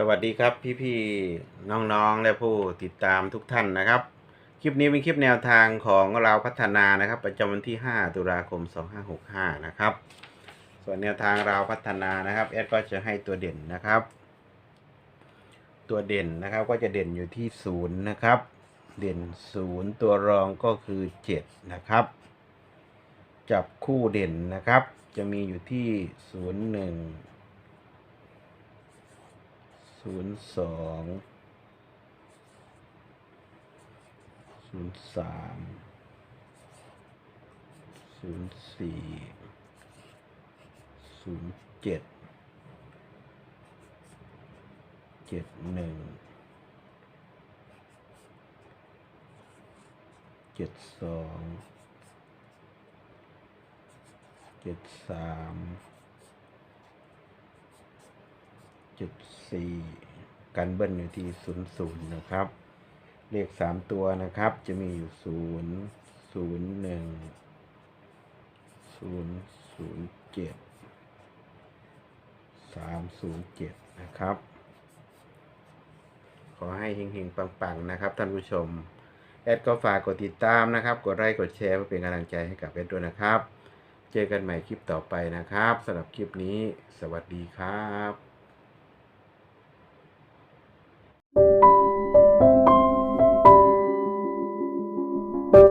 สวัสดีครับพี่ๆน้องๆ และผู้ติดตามทุกท่านนะครับ คลิปนี้เป็นคลิปแนวทางของเราพัฒนานะครับ ประจำวันที่ 5 ตุลาคม 2565 นะครับ ส่วนแนวทางเราพัฒนานะครับแอดก็จะให้ตัวเด่นนะครับ ตัวเด่นนะครับก็จะเด่นอยู่ที่0นะครับ เด่น 0 ตัวรองก็คือ 7 นะครับ จับคู่เด่นนะครับ จะมีอยู่ที่ 01 ศูนย์สองศูนย์สามศูนย์สี่ศูนย์เจ็ดเจ็ดหนึ่งเจ็ดสองเจ็ดสาม จุดสี่กันเบิ้ลอยู่ที่ศูนย์นะครับ เลขสามตัวนะครับ จะมีอยู่ศูนย์ศูนย์หนึ่งศูนย์ศูนย์เจ็ดสามศูนย์เจ็ดนะครับ ขอให้เฮงๆ ปัง ๆ นะครับ ท่านผู้ชม แอดก็ฝากกดติดตามนะครับ กดไลค์กดแชร์เพื่อเป็นกำลังใจให้กับแอดด้วยนะครับ เจอกันใหม่คลิปต่อไปนะครับสำหรับคลิปนี้ สวัสดีครับ